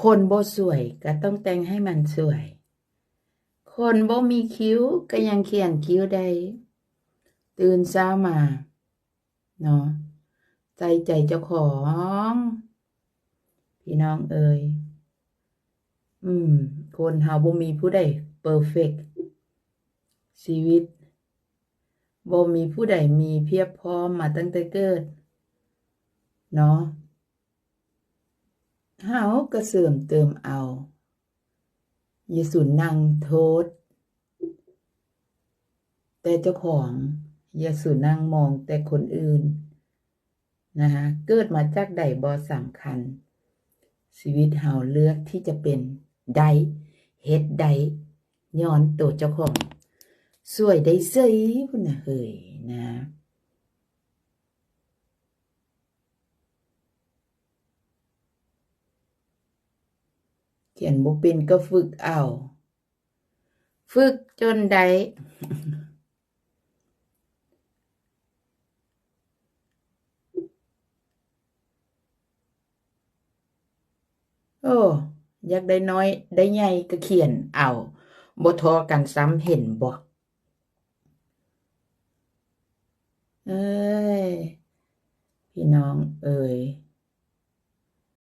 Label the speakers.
Speaker 1: คนบ่สวยก็ต้องแต่งให้มันสวย คนบ่มีคิ้วก็ยังเขียนคิ้วได้ตื่นเช้ามาเนาะใจใจเจ้าของ พี่น้องเอ่ยอืม คนเฮาบ่มีผู้ใดเพอร์เฟกชีวิตบ่มีผู้ใดมีเพียบพร้อมมาตั้งแต่เกิด เนาะ เฮาก็เสริมเติมเอายาสูนนั่งโทษ แต่เจ้าของยาสูนนั่งมองแต่คนอื่นนะคะเกิดมาจากใดบ่สำคัญ ชีวิตเฮาเลือกที่จะเป็นได้เฮ็ดได้ย้อนตัวเจ้าของสวยได้เสยพุ่นน่ะเฮ้ยนะ เขียนบ่เป็นก็ฝึกเอา ฝึกจนได้โอ้อยากได้น้อยได้ใหญ่ก็เขียนเอาบ่ทอกันซ้ำเห็นบ่เอ้ย พี่น้องเอ้ย